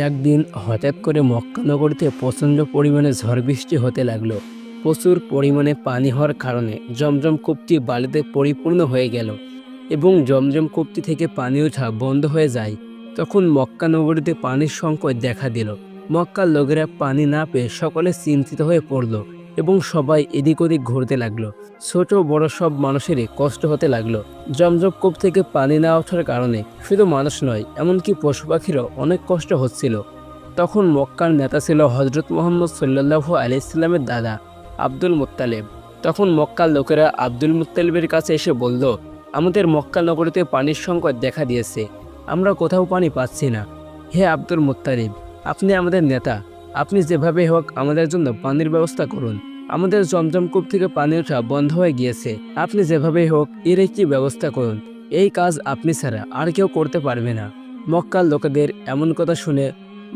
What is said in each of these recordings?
একদিন হঠাৎ করে মক্কা নগরীতে প্রচণ্ড পরিমাণে ঝড় বৃষ্টি হতে লাগল। প্রচুর পরিমাণে পানি হওয়ার কারণে জমজম কূপটি বালিতে পরিপূর্ণ হয়ে গেল এবং জমজম কূপটি থেকে পানি ওঠা বন্ধ হয়ে যায়। তখন মক্কা নগরীতে পানির সংকট দেখা দিল। মক্কার লোকেরা পানি না পেয়ে সকলে চিন্তিত হয়ে পড়ল। এবং সবাই এদিক ওদিক ঘুরতে লাগল। ছোট বড় সব মানুষেরই কষ্ট হতে লাগল। জমজম কূপ থেকে পানি না ওঠার কারণে শুধু মানুষ নয়, এমনকি পশু পাখিরও অনেক কষ্ট হচ্ছিল। তখন মক্কার নেতা ছিল হজরত মোহাম্মদ সাল্লাহু আলাইসাল্লামের দাদা আব্দুল মুত্তালেব। তখন মক্কার লোকেরা আব্দুল মুত্তালিবের কাছে এসে বলল, আমাদের মক্কা নগরীতে পানির সংকট দেখা দিয়েছে। আমরা কোথাও পানি পাচ্ছি না। হে আব্দুল মুত্তালিব, আপনি আমাদের নেতা। আপনি যেভাবে হোক আমাদের জন্য পানির ব্যবস্থা করুন। আমাদের জমজম কূপ থেকে পানি ওঠা বন্ধ হয়ে গিয়েছে। আপনি যেভাবেই হোক এর একটি ব্যবস্থা করুন। এই কাজ আপনি ছাড়া আর কেউ করতে পারবে না। মক্কার লোকেদের এমন কথা শুনে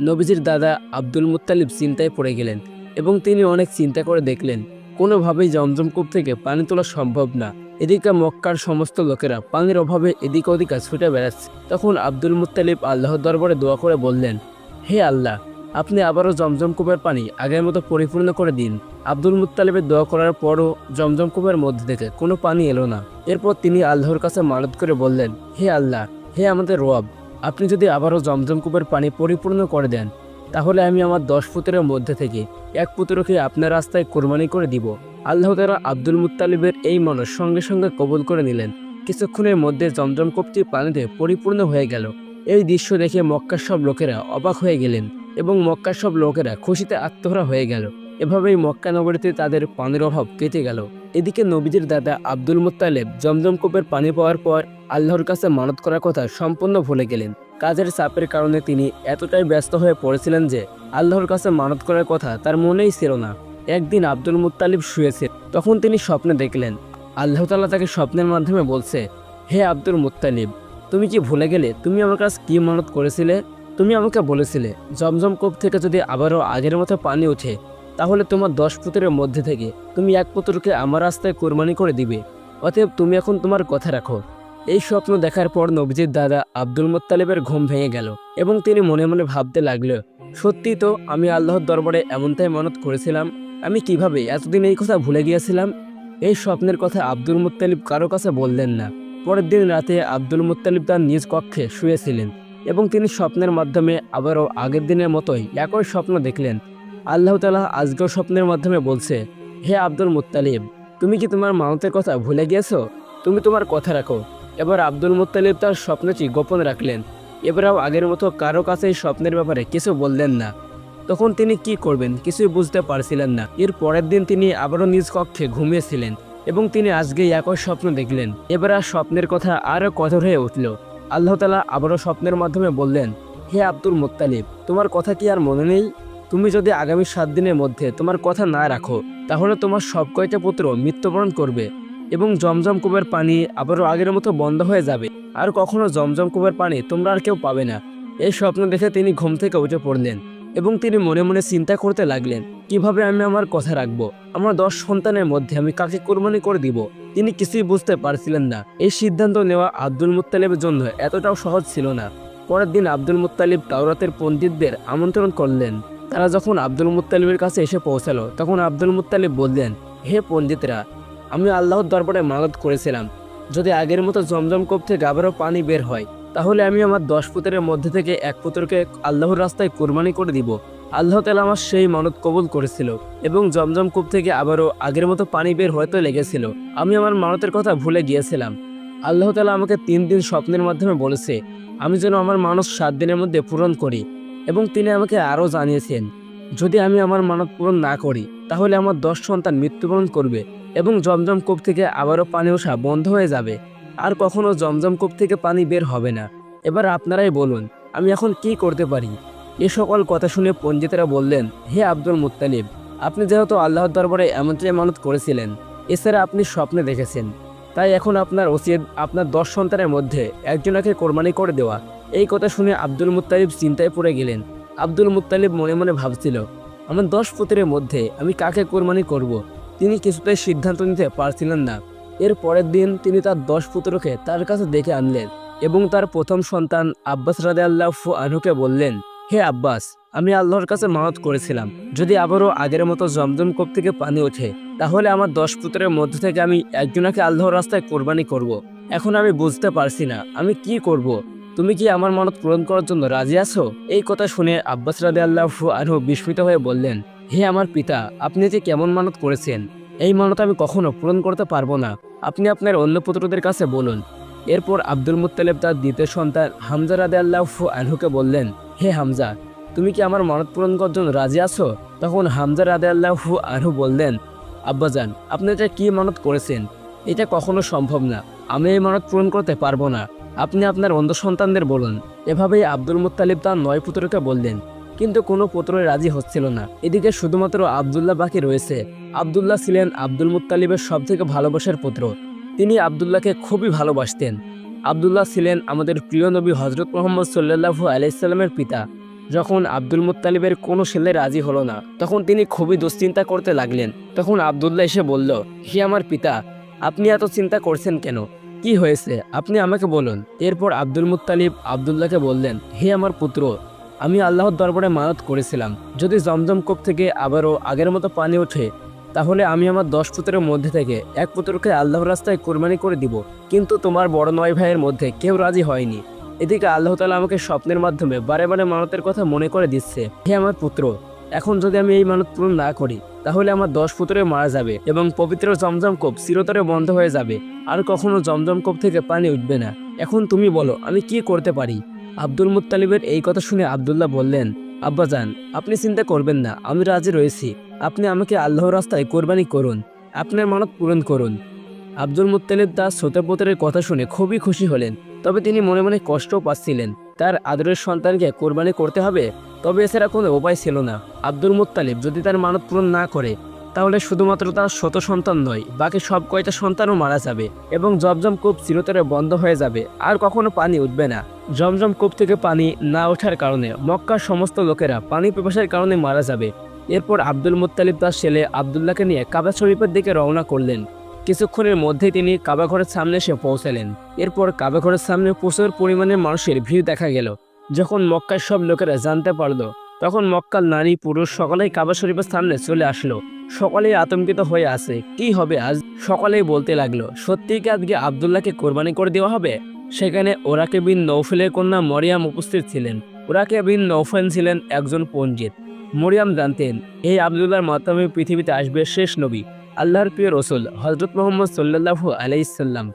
নবীজির দাদা আব্দুল মুত্তালিব চিন্তায় পড়ে গেলেন এবং তিনি অনেক চিন্তা করে দেখলেন, কোনোভাবেই জমজম কূপ থেকে পানি তোলা সম্ভব না। এদিকে মক্কার সমস্ত লোকেরা পানির অভাবে এদিক ওদিকে ছুটে বেড়াচ্ছে। তখন আব্দুল মুত্তালিব আল্লাহর দরবারে দোয়া করে বললেন, হে আল্লাহ আপনি আবারও জমজম কূপের পানি আগের মতো পরিপূর্ণ করে দিন। আব্দুল মুত্তালিবের দোয়া করার পরও জমজম কূপের মধ্যে থেকে কোনো পানি এলো না। এরপর তিনি আল্লাহর কাছে মানত করে বললেন, হে আল্লাহ, হে আমাদের রব, আপনি যদি আবারও জমজম কূপের পানি পরিপূর্ণ করে দেন, তাহলে আমি আমার দশ পুত্রের মধ্যে থেকে এক পুত্রকে আপনার রাস্তায় কোরবানি করে দিব। আল্লাহ তারা আব্দুল মুত্তালিবের এই মানুষ সঙ্গে সঙ্গে কবুল করে নিলেন। কিছুক্ষণের মধ্যে জমজম কূপটি পানিতে পরিপূর্ণ হয়ে গেল। এই দৃশ্য দেখে মক্কার সব লোকেরা অবাক হয়ে গেলেন। এবং মক্কার সব লোকেরা খুশিতে আত্মহারা হয়ে গেল। এভাবেই মক্কা নগরীতে তাদের পানির অভাব কেটে গেল। এদিকে নবীজির দাদা আব্দুল মুত্তালেব জমজম কূপের পানি পাওয়ার পর আল্লাহর কাছে মানত করার কথা সম্পূর্ণ ভুলে গেলেন। কাজের চাপের কারণে তিনি এতটাই ব্যস্ত হয়ে পড়েছিলেন যে আল্লাহর কাছে মানত করার কথা তার মনেই ছিল না। একদিন আব্দুল মুত্তালিব শুয়েছে, তখন তিনি স্বপ্নে দেখলেন। আল্লাহ তালা তাকে স্বপ্নের মাধ্যমে বলছে, হে আব্দুল মুত্তালিব, তুমি কি ভুলে গেলে? তুমি আমার কাছে কী মানত করেছিলে? তুমি আমাকে বলেছিলে, জমজম কূপ থেকে যদি আবারও আগের মতো পানি ওঠে, তাহলে তোমার দশ পুত্রের মধ্যে থেকে তুমি এক পুত্রকে আমার রাস্তায় কোরবানি করে দিবে। অতএব তুমি এখন তোমার কথা রাখো। এই স্বপ্ন দেখার পর নবজির দাদা আব্দুল মোত্তালেবের ঘুম ভেঙে গেল এবং তিনি মনে মনে ভাবতে লাগল, সত্যি তো আমি আল্লাহর দরবারে এমনটাই মানত করেছিলাম? আমি কীভাবে এতদিন এই কথা ভুলে গিয়েছিলাম? এই স্বপ্নের কথা আব্দুল মুত্তালিব কারও কাছে বললেন না। পরের দিন রাতে আব্দুল মুত্তালিব তার নিজ কক্ষে শুয়েছিলেন। এবং তিনি স্বপ্নের মাধ্যমে আবারও আগের দিনের মতোই একই স্বপ্ন দেখলেন। আল্লাহ তালা আজকের স্বপ্নের মাধ্যমে বলছে, হে আব্দুল মুত্তালিব, তুমি কি তোমার মানতের কথা ভুলে গিয়েছো? তুমি তোমার কথা রাখো। এবার আব্দুল মুত্তালিব তার স্বপ্নটি গোপন রাখলেন। এবারেও আগের মতো কারও কাছে স্বপ্নের ব্যাপারে কিছু বললেন না। তখন তিনি কি করবেন কিছুই বুঝতে পারছিলেন না। এর পরের দিন তিনি আবারও নিজ কক্ষে ঘুমিয়েছিলেন এবং তিনি আজকে একই স্বপ্ন দেখলেন। এবার আর স্বপ্নের কথা আরও কঠোর হয়ে উঠল। আল্লাহ তালা আবারও স্বপ্নের মাধ্যমে বললেন, হে আব্দুল মোত্তালিব, তোমার কথা কি আর মনে নেই? তুমি যদি আগামী সাত দিনের মধ্যে তোমার কথা না রাখো, তাহলে তোমার সব কয়টা পুত্র মৃত্যুবরণ করবে এবং জমজম কূপের পানি আবারও আগের মতো বন্ধ হয়ে যাবে। আর কখনো জমজম কূপের পানি তোমরা আর কেউ পাবে না। এই স্বপ্ন দেখে তিনি ঘুম থেকে উঠে পড়লেন। এবং তিনি মনে মনে চিন্তা করতে লাগলেন, কীভাবে আমি আমার কথা রাখব? আমার দশ সন্তানের মধ্যে আমি কাকে কোরবানি করে দিব? তিনি কিছুই বুঝতে পারছিলেন না। এই সিদ্ধান্ত নেওয়া আব্দুল মুত্তালিবের জন্য এতটাও সহজ ছিল না। পরের দিন আব্দুল মুত্তালিব তাওরাতের পণ্ডিতদের আমন্ত্রণ করলেন। তারা যখন আব্দুল মুত্তালিবের কাছে এসে পৌঁছালো, তখন আব্দুল মুত্তালিব বললেন, হে পণ্ডিতরা, আমি আল্লাহর দরবারে মানত করেছিলাম। যদি আগের মতো জমজম কূপ থেকে আবারও পানি বের হয় তাহলে আমি আমার দশ পুত্রের মধ্যে থেকে এক পুত্রকে আল্লাহর রাস্তায় কোরবানি করে দিব। আল্লাহ তালা আমার সেই মানত কবুল করেছিল এবং জমজম কূপ থেকে আবারও আগের মতো পানি বের হয়তো লেগেছিল। আমি আমার মানতের কথা ভুলে গিয়েছিলাম। আল্লাহ তালা আমাকে তিন দিন স্বপ্নের মাধ্যমে বলেছে, আমি যেন আমার মানুষ সাত দিনের মধ্যে পূরণ করি। এবং তিনি আমাকে আরও জানিয়েছেন, যদি আমি আমার মানত পূরণ না করি, তাহলে আমার দশ সন্তান মৃত্যুবরণ করবে এবং জমজম কূপ থেকে আবারও পানি ওঠা বন্ধ হয়ে যাবে। আর কখনো জমজম কূপ থেকে পানি বের হবে না। এবার আপনারাই বলুন, আমি এখন কি করতে পারি? এ সকল কথা শুনে পণ্ডিতেরা বললেন, হে আব্দুল মুত্তালিব, আপনি যেহেতু আল্লাহর দরবারে এমনটাই মানত করেছিলেন, এছাড়া আপনি স্বপ্নে দেখেছেন। তাই এখন আপনার উচিত আপনার দশ সন্তানের মধ্যে একজনকে কোরবানি করে দেওয়া। এই কথা শুনে আব্দুল মুত্তালিব চিন্তায় পড়ে গেলেন। আব্দুল মুত্তালিব মনে মনে ভাবছিল, আমার দশ পুত্রের মধ্যে আমি কাকে কোরবানি করব। তিনি কিছুতেই সিদ্ধান্ত নিতে পারছিলেন না। এর পরের দিন তিনি তার দশ পুত্রকে তার কাছে দেখে আনলেন এবং তার প্রথম সন্তান আব্বাস রাদে আল্লাহ আনুকে বললেন, হে আব্বাস, আমি আল্লাহর কাছে মানত করেছিলাম যদি আবারও আগের মতো জমজম কূপ থেকে পানি ওঠে, তাহলে আমার দশ পুত্রের মধ্যে থেকে আমি একজনাকে আল্লাহর রাস্তায় কোরবানি করব। এখন আমি বুঝতে পারছি না, আমি কি করব। তুমি কি আমার মানত পূরণ করার জন্য রাজি আছো এই কথা শুনে আব্বাস রাদে আল্লাহ আরও বিস্মিত হয়ে বললেন, হে আমার পিতা, আপনি যে কেমন মানত করেছেন এই মানত আমি কখনো পূরণ করতে পারব না। আপনি আপনার অন্য পুত্রদের কাছে বলুন। এরপর আব্দুল মুত্তালেব তার দ্বিতীয় সন্তান হামজা রাদে আল্লাহ আনহুকে বললেন, হে হামজা, তুমি কি আমার মানত পূরণ করার জন্য রাজি আছো? তখন হামজা রাদে আল্লাহ আনহু বললেন, আব্বাজান, আপনি এটা কি মানত করেছেন? এটা কখনো সম্ভব না। আমি এই মানত পূরণ করতে পারব না। আপনি আপনার অন্ধ সন্তানদের বলুন। এভাবেই আব্দুল মুত্তালিব তার নয় পুত্রকে বললেন কিন্তু কোনো পুত্রই রাজি হচ্ছিল না। এদিকে শুধুমাত্র আবদুল্লাহ বাকি রয়েছে। আবদুল্লাহ ছিলেন আব্দুল মুত্তালিবের সবথেকে ভালোবাসার পুত্র। তিনি আবদুল্লাহকে খুবই ভালোবাসতেন। আবদুল্লাহ ছিলেন আমাদের প্রিয় নবী হজরত মোহাম্মদ সাল্লাহু আলাইসাল্লামের পিতা। যখন আব্দুল মুতালিবের কোনো ছেলে রাজি হলো না, তখন তিনি খুবই দুশ্চিন্তা করতে লাগলেন। তখন আবদুল্লাহ এসে বলল, হে আমার পিতা, আপনি এত চিন্তা করছেন কেন? কি হয়েছে? আপনি আমাকে বলুন। এরপর আব্দুল মুতালিব আবদুল্লাহকে বললেন, হে আমার পুত্র আমি আল্লাহর দরবারে মানত করেছিলাম। যদি জমজম কূপ থেকে আবারও আগের মতো পানি ওঠে, তাহলে আমি আমার দশ পুত্রের মধ্যে থেকে এক পুত্রকে আল্লাহর রাস্তায় কোরবানি করে দিব। কিন্তু তোমার বড় নয় ভাইয়ের মধ্যে কেউ রাজি হয়নি। এদিকে আল্লাহ তালা আমাকে স্বপ্নের মাধ্যমে বারে বারে মানতের কথা মনে করে দিচ্ছে, হে আমার পুত্র, এখন যদি আমি এই মানত পূরণ না করি, তাহলে আমার দশ পুত্রে মারা যাবে এবং পবিত্র জমজম কূপ চিরতরে বন্ধ হয়ে যাবে। আর কখনো জমজম কূপ থেকে পানি উঠবে না। এখন তুমি বলো, আমি কি করতে পারি? আব্দুল মুত্তালিবের এই কথা শুনে আবদুল্লাহ বললেন আব্বাজান আপনি চিন্তা করবেন না, আমি রাজি রয়েছি। আপনি আমাকে আল্লাহর রাস্তায় কোরবানি করুন, আপনার মানত পূরণ করুন। আব্দুল মুত্তালিব তার শ্রোতাপত্রের কথা শুনে খুবই খুশি হলেন। তবে তিনি মনে মনে কষ্টও পাচ্ছিলেন। তার আদরের সন্তানকে কোরবানি করতে হবে, তবে এছাড়া কোনো উপায় ছিল না। আব্দুল মুত্তালিব যদি তার মানত পূরণ না করে তাহলে শুধুমাত্র তার শত সন্তান নয়, বাকি সব কয়টা সন্তানও মারা যাবে এবং জমজম কূপ চিরতরে বন্ধ হয়ে যাবে, আর কখনো পানি উঠবে না। জমজম কূপ থেকে পানি না ওঠার কারণে মক্কার সমস্ত লোকেরা পানি পিপাসার কারণে মারা যাবে। এরপর আব্দুল মুত্তালিব তার ছেলে আবদুল্লাহকে নিয়ে কাবা শরীফের দিকে রওনা করলেন। কিছুক্ষণের মধ্যেই তিনি কাবাঘরের সামনে এসে পৌঁছালেন। এরপর কাবাঘরের সামনে প্রচুর পরিমাণে মানুষের ভিড় দেখা গেল, যখন মক্কার সব লোকেরা জানতে পারল তখন মক্কার নারী পুরুষ সকলেই কাবা শরীফের সামনে চলে আসলো। সকলেই আতঙ্কিত হয়ে আছে, কি হবে আজ? সকলেই বলতে লাগল, সত্যি কি আজকে আবদুল্লাহকে কোরবানি করে দেওয়া হবে? সেখানে ওরাকে বিন নৌফেলের কন্যা মরিয়াম উপস্থিত ছিলেন। ওরাকে বিন নৌফেল ছিলেন একজন পণ্ডিত। মরিয়াম জানতেন, এই আবদুল্লাহর মাধ্যমে পৃথিবীতে আসবে শেষ নবী, আল্লাহর প্রিয় রসুল হজরত মোহাম্মদ সাল্লাহু আলাইসাল্লাম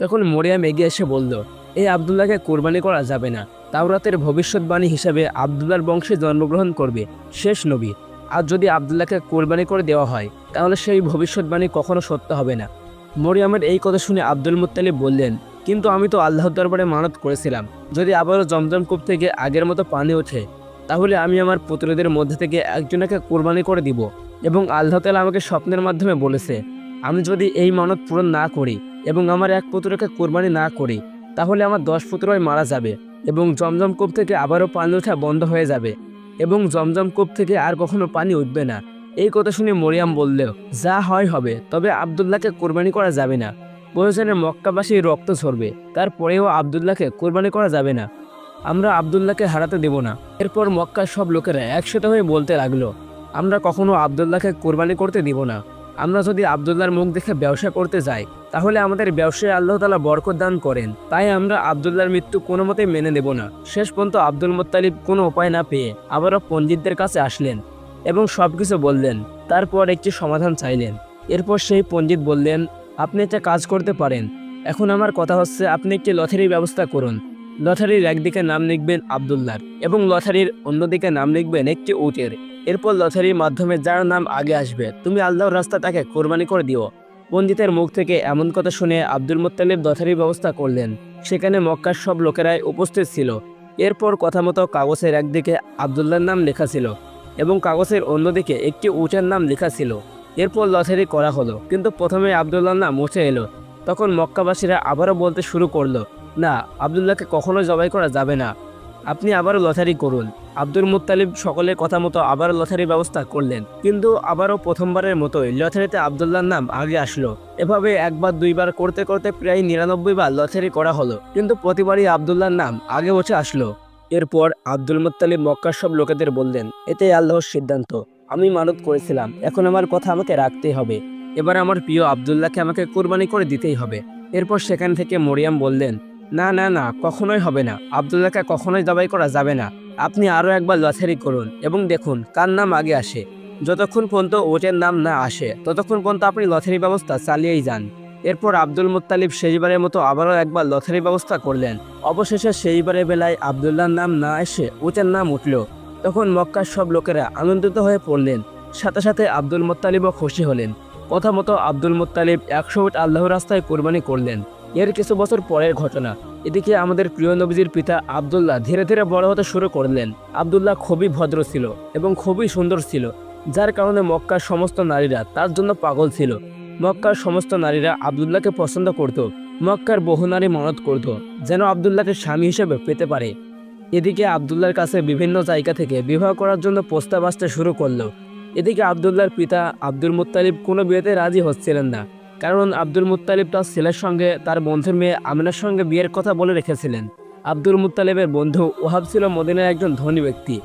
তখন মরিয়াম এগিয়ে এসে বলল, এই আবদুল্লাহকে কোরবানি করা যাবে না। তাওরাতের ভবিষ্যৎবাণী হিসাবে আবদুল্লাহর বংশে জন্মগ্রহণ করবে শেষ নবী। আর যদি আবদুল্লাহকে কোরবানি করে দেওয়া হয়, তাহলে সেই ভবিষ্যৎবাণী কখনো সত্য হবে না। মরিয়ামের এই কথা শুনে আব্দুল মুত্তালিব বললেন, কিন্তু আমি তো আল্লাহর দরবারে মানত করেছিলাম। যদি আবারও জমজম কূপ থেকে আগের মতো পানি ওঠে, তাহলে আমি আমার পুত্রদের মধ্যে থেকে একজনকে কোরবানি করে দিব। এবং আল্লাহ তালা আমাকে স্বপ্নের মাধ্যমে বলেছে, আমি যদি এই মানত পূরণ না করি এবং আমার এক পুত্রকে কোরবানি না করি, তাহলে আমার দশ পুত্রই মারা যাবে। এবং জমজম কূপ থেকে আবারও পানি ওঠা বন্ধ হয়ে যাবে এবং জমজম কূপ থেকে আর কখনো পানি উঠবে না। এই কথা শুনে মরিয়াম বললেও যা হয় হবে, তবে আবদুল্লাহকে কোরবানি করা যাবে না। প্রয়োজনে মক্কাবাসী রক্ত ঝরবে, তারপরেও আবদুল্লাহকে কোরবানি করা যাবে না। আমরা আবদুল্লাহকে হারাতে দেব না। এরপর মক্কার সব লোকেরা একসাথে হয়ে বলতে লাগল, আমরা কখনো আবদুল্লাহকে কোরবানি করতে দিব না। আমরা যদি আবদুল্লাহর মুখ দেখে ব্যবসা করতে যাই, তাহলে আমাদের ব্যবসায় আল্লাহ তালা বরকত দান করেন। তাই আমরা আবদুল্লাহর মৃত্যু কোনো মতেই মেনে নেব না। শেষ পর্যন্ত আব্দুল মোত্তালিব কোনো উপায় না পেয়ে আবারও পণ্ডিতদের কাছে আসলেন এবং সব কিছু বললেন। তারপর একটি সমাধান চাইলেন। এরপর সেই পণ্ডিত বললেন, আপনি একটা কাজ করতে পারেন। এখন আমার কথা হচ্ছে, আপনি একটি লটারির ব্যবস্থা করুন। লটারির একদিকে নাম লিখবেন আবদুল্লাহর এবং লটারির অন্যদিকে নাম লিখবেন একটি উটের। এরপর লটারির মাধ্যমে যার নাম আগে আসবে, তুমি আল্লাহর রাস্তা তাকে কোরবানি করে দিও। পণ্ডিতের মুখ থেকে এমন কথা শুনে আব্দুল মুত্তালিব লটারির ব্যবস্থা করলেন। সেখানে মক্কার সব লোকেরাই উপস্থিত ছিল। এরপর কথা মতো কাগজের একদিকে আবদুল্লাহর নাম লেখা ছিল এবং কাগজের অন্যদিকে একটি উটের নাম লেখা ছিল। এরপর লটারি করা হলো, কিন্তু প্রথমে আবদুল্লাহর নাম মুছে এলো। তখন মক্কাবাসীরা আবারও বলতে শুরু করল না, আবদুল্লাহকে কখনো জবাই করা যাবে না। আপনি আবারও লথারি করুন। আব্দুল মুত্তালিব সকলের কথা মতো আবারও লটারির ব্যবস্থা করলেন। কিন্তু আবারও প্রথমবারের মতোই লথারিতে আবদুল্লাহর নাম আগে আসলো। এভাবে একবার, দুইবার করতে করতে প্রায় নিরানব্বই বার লথারি করা হলো। কিন্তু প্রতিবারই আবদুল্লাহর নাম আগে উঠে আসলো। এরপর আব্দুল মুত্তালিব মক্কার সব লোকেদের বললেন, এটাই আল্লাহর সিদ্ধান্ত। আমি মানত করেছিলাম। এখন আমার কথা আমাকে রাখতেই হবে। এবার আমার প্রিয় আবদুল্লাহকে আমাকে কোরবানি করে দিতেই হবে। এরপর সেখান থেকে মরিয়াম বললেন না না না, কখনোই হবে না। আবদুল্লাহকে কখনোই জবাই করা যাবে না। আপনি আরও একবার লটারি করুন এবং দেখুন কার নাম আগে আসে। যতক্ষণ পর্যন্ত ওটের নাম না আসে, ততক্ষণ পর্যন্ত আপনি লটারি ব্যবস্থা চালিয়েই যান। এরপর আব্দুল মুত্তালিব শেষবারের মতো আবারও একবার লটারি ব্যবস্থা করলেন। অবশেষে সেইবারের বেলায় আবদুল্লাহর নাম না এসে ওটের নাম উঠল। তখন মক্কার সব লোকেরা আনন্দিত হয়ে পড়লেন। সাথে সাথে আব্দুল মুত্তালিবও খুশি হলেন। কথা মতো আব্দুল মুত্তালিব একশো উট আল্লাহর রাস্তায় কোরবানি করলেন। এর কিছু বছর পরের ঘটনা। এদিকে আমাদের প্রিয় নবীজির পিতা আবদুল্লাহ ধীরে ধীরে বড় হতে শুরু করলেন। আবদুল্লাহ খুবই ভদ্র ছিল এবং খুবই সুন্দর ছিল, যার কারণে মক্কার সমস্ত নারীরা তার জন্য পাগল ছিল। মক্কার সমস্ত নারীরা আবদুল্লাহকে পছন্দ করত, মক্কার বহু নারী মনত করত, যেন আবদুল্লাহকে স্বামী হিসেবে পেতে পারে। এদিকে আবদুল্লাহর কাছে বিভিন্ন জায়গা থেকে বিবাহ করার জন্য প্রস্তাব আসতে শুরু করল। এদিকে আবদুল্লাহর পিতা আব্দুল মুত্তালিব কোনো বিয়েতে রাজি হচ্ছিলেন না। কারণ আব্দুল মুত্তালিব তার ছেলের সঙ্গে তার বন্ধুর মেয়ে আমিনার সঙ্গে বিয়ের কথা বলে রেখেছিলেন। আব্দুল মুত্তালিবের বন্ধু ওহাব ছিল মদিনার একজন ধনী ব্যক্তি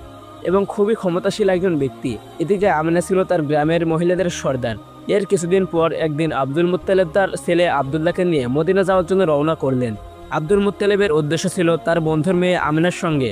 এবং খুবই ক্ষমতাশীল একজন ব্যক্তি। এদিকে আমিনা ছিল তার গ্রামের মহিলাদের সর্দার। এর কিছুদিন পর একদিন আব্দুল মুত্তালিব তার ছেলে আবদুল্লাহকে নিয়ে মদিনা যাওয়ার জন্য রওনা করলেন। আব্দুল মুত্তালিবের উদ্দেশ্য ছিল তার বন্ধুর মেয়ে আমিনার সঙ্গে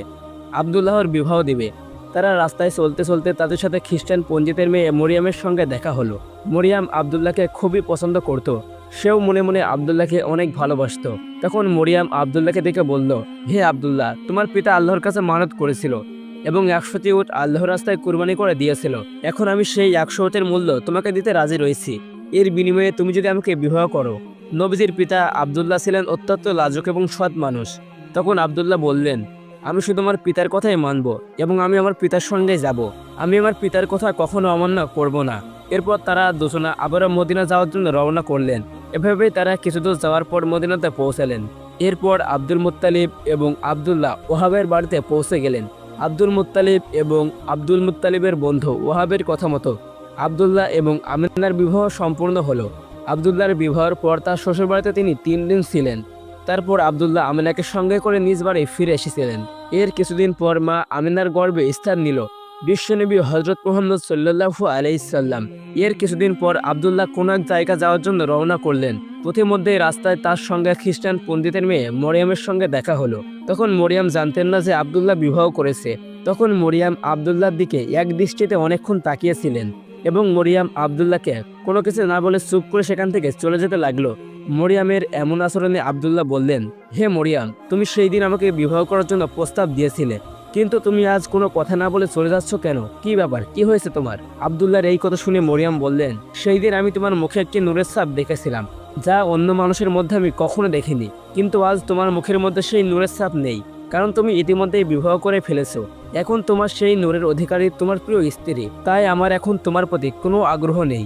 আবদুল্লাহর বিবাহ দিবে। তারা রাস্তায় চলতে চলতে তাদের সাথে খ্রিস্টান পঞ্জিতের মেয়ে মরিয়ামের সঙ্গে দেখা হলো। মরিয়াম আবদুল্লাহকে খুবই পছন্দ করত। সেও মনে মনে আবদুল্লাহকে অনেক ভালোবাসতো। তখন মরিয়াম আবদুল্লাহকে দেখে বলল, হে আবদুল্লাহ, তোমার পিতা আল্লাহর কাছে মানত করেছিল এবং একশোটি উট আল্লাহ রাস্তায় কুরবানি করে দিয়েছিল। এখন আমি সেই একশো উটের মূল্য তোমাকে দিতে রাজি রয়েছি। এর বিনিময়ে তুমি যদি আমাকে বিবাহ করো। নবীজির পিতা আবদুল্লাহ ছিলেন অত্যন্ত লাজক এবং সৎ মানুষ। তখন আবদুল্লাহ বললেন আমি শুধু আমার পিতার কথাই মানব এবং আমি আমার পিতার সঙ্গে যাব। আমি আমার পিতার কথা কখনো অমান্য করব না। এরপর তারা দুজনা আবারও মদিনা যাওয়ার জন্য রওনা করলেন। এভাবেই তারা কিছুদূর যাওয়ার পর মদিনাতে পৌঁছালেন। এরপর আব্দুল মুত্তালিব এবং আবদুল্লাহ ওহাবের বাড়িতে পৌঁছে গেলেন। আব্দুল মুত্তালিব এবং আব্দুল মুত্তালিবের বন্ধু ওহাবের কথা মতো। আবদুল্লাহ এবং আমিনার বিবাহ সম্পূর্ণ হলো। আবদুল্লাহর বিবাহের পর তার শ্বশুরবাড়িতে তিনি তিন দিন ছিলেন। তারপর আবদুল্লাহ আমিনাকে সঙ্গে করে নিজ বাড়ি ফিরে এসেছিলেন। এর কিছুদিন পর মা আমিনার গর্ভে স্থান নিল। বিশ্বনবী হজরত মোহাম্মদ সাল্লাহু আলাইসাল্লাম এর কিছুদিন পর আবদুল্লাহ কোন এক জায়গা যাওয়ার জন্য রওনা করলেন। পথিমধ্যে রাস্তায় তার সঙ্গে খ্রিস্টান পণ্ডিতের মেয়ে মরিয়ামের সঙ্গে দেখা হলো। তখন মরিয়াম জানতেন না যে আবদুল্লাহ বিবাহ করেছে। তখন মরিয়াম আবদুল্লাহর দিকে এক দৃষ্টিতে অনেকক্ষণ তাকিয়েছিলেন এবং মরিয়াম আবদুল্লাহকে কোনো কিছু না বলে চুপ করে সেখান থেকে চলে যেতে লাগল। মরিয়ামের এমন আচরণে আবদুল্লাহ বললেন, হে মরিয়াম, তুমি সেই দিন আমাকে বিবাহ করার জন্য প্রস্তাব দিয়েছিলে, কিন্তু তুমি আজ কোনো কথা না বলে চলে যাচ্ছ কেন? কি ব্যাপার? কি হয়েছে তোমার? আবদুল্লাহর এই কথা শুনে মরিয়াম বললেন, সেই দিন আমি তোমার মুখে একটি নূরের ছাপ দেখেছিলাম, যা অন্য মানুষের মধ্যে আমি কখনো দেখিনি, কিন্তু আজ তোমার মুখের মধ্যে সেই নূরের ছাপ নেই, কারণ তুমি ইতিমধ্যেই বিবাহ করে ফেলেছো। এখন তোমার সেই নূরের অধিকারী তোমার প্রিয় স্ত্রী, তাই আমার এখন তোমার প্রতি কোনো আগ্রহ নেই।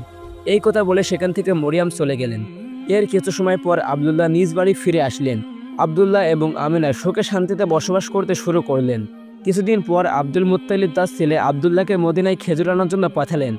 এই কথা বলে সেখান থেকে মরিয়াম চলে গেলেন। এর কিছু সময় পর আবদুল্লাহ নিজ বাড়ি ফিরে আসলেন। আবদুল্লাহ এবং আমিনা সুখে শান্তিতে বসবাস করতে শুরু করলেন। কিছুদিন পর আব্দুল মুত্তালিব তার ছেলে আবদুল্লাহকে মদিনায় খেজুর আনার জন্য পাঠালেন।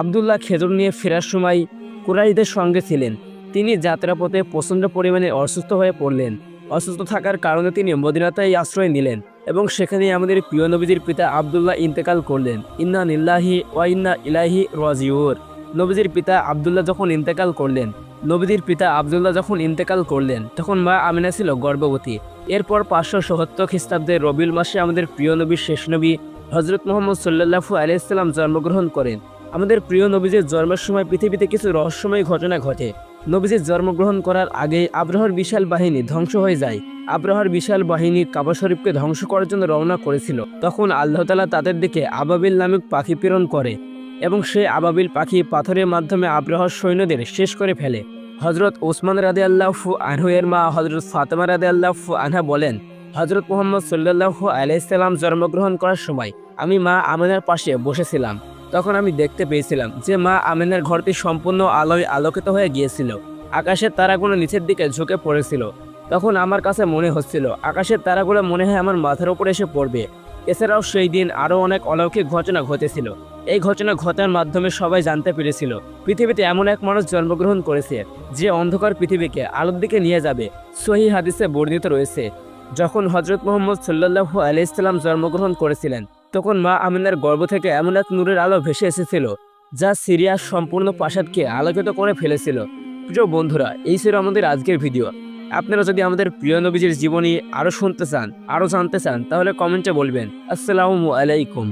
আবদুল্লাহ খেজুর নিয়ে ফেরার সময় কুরাইদের সঙ্গে ছিলেন। তিনি যাত্রাপথে প্রচণ্ড পরিমাণে অসুস্থ হয়ে পড়লেন। অসুস্থ থাকার কারণে তিনি মদিনাতেই আশ্রয় নিলেন এবং সেখানে আমাদের প্রিয় নবীজির পিতা আবদুল্লাহ ইন্তেকাল করলেন। ইন্না নিল্লাহি ওয়া ইন্না ইলাহি রাজিউর নবীজির পিতা আবদুল্লাহ যখন ইন্তেকাল করলেন, নবীজির পিতা আবদুল্লাহ যখন ইন্তেকাল করলেন, তখন মা আমিনা ছিল গর্ভবতী। এরপর পাঁচশো সত্তর খ্রিস্টাব্দে রবিউল মাসে আমাদের প্রিয় নবী শেষ নবী হজরত মোহাম্মদ সাল্লাহু আলাইসাল্লাম জন্মগ্রহণ করেন। আমাদের প্রিয় নবীজির জন্মের সময় পৃথিবীতে কিছু রহস্যময় ঘটনা ঘটে। নবীজির জন্মগ্রহণ করার আগে আব্রাহর বিশাল বাহিনী ধ্বংস হয়ে যায়। আব্রাহর বিশাল বাহিনী কাবা শরীফকে ধ্বংস করার জন্য রওনা করেছিল। তখন আল্লাহতালা তাদের দিকে আবাবিল নামক পাখি প্রেরণ করে। এবং সে আবাবিল পাখি পাথরের মাধ্যমে আব্রাহর সৈন্যদের শেষ করে ফেলে। হজরত ওসমান রাদে আল্লাহু আনহু এর মা হজরত ফাতেমা রাদে আল্লাহু আনহা বলেন হজরত মোহাম্মদ সাল্লাহু আলাইসাল্লাম জন্মগ্রহণ করার সময় আমি মা আমেনার পাশে বসেছিলাম। তখন আমি দেখতে পেয়েছিলাম যে মা আমেনার ঘরটি সম্পূর্ণ আলোয় আলোকিত হয়ে গিয়েছিল। আকাশের তারাগুলো নিচের দিকে ঝুঁকে পড়েছিল। তখন আমার কাছে মনে হচ্ছিল, আকাশের তারাগুলো মনে হয় আমার মাথার উপরে এসে পড়বে। এছাড়াও সেই দিন আরও অনেক অলৌকিক ঘটনা ঘটেছিল। এই ঘটনা ঘটার মাধ্যমে সবাই জানতে পেরেছিল। পৃথিবীতে এমন এক মানুষ জন্মগ্রহণ করেছে, যে অন্ধকার পৃথিবীকে আলোর দিকে নিয়ে যাবে, সহি হাদিসে বর্ণিত রয়েছে। যখন হজরত মোহাম্মদ সাল্লাহু আলাইসাল্লাম জন্মগ্রহণ করেছিলেন, তখন মা আমিনার গর্ভ থেকে এমন এক নূরের আলো ভেসে এসেছিল, যা সিরিয়ার সম্পূর্ণ প্রাসাদকে আলোকিত করে ফেলেছিল। প্রিয় বন্ধুরা, এই ছিল আমাদের আজকের ভিডিও। আপনারা যদি আমাদের প্রিয় নবীজির জীবনী আরও শুনতে চান আরও জানতে চান, তাহলে কমেন্টে বলবেন। আসসালামু আলাইকুম।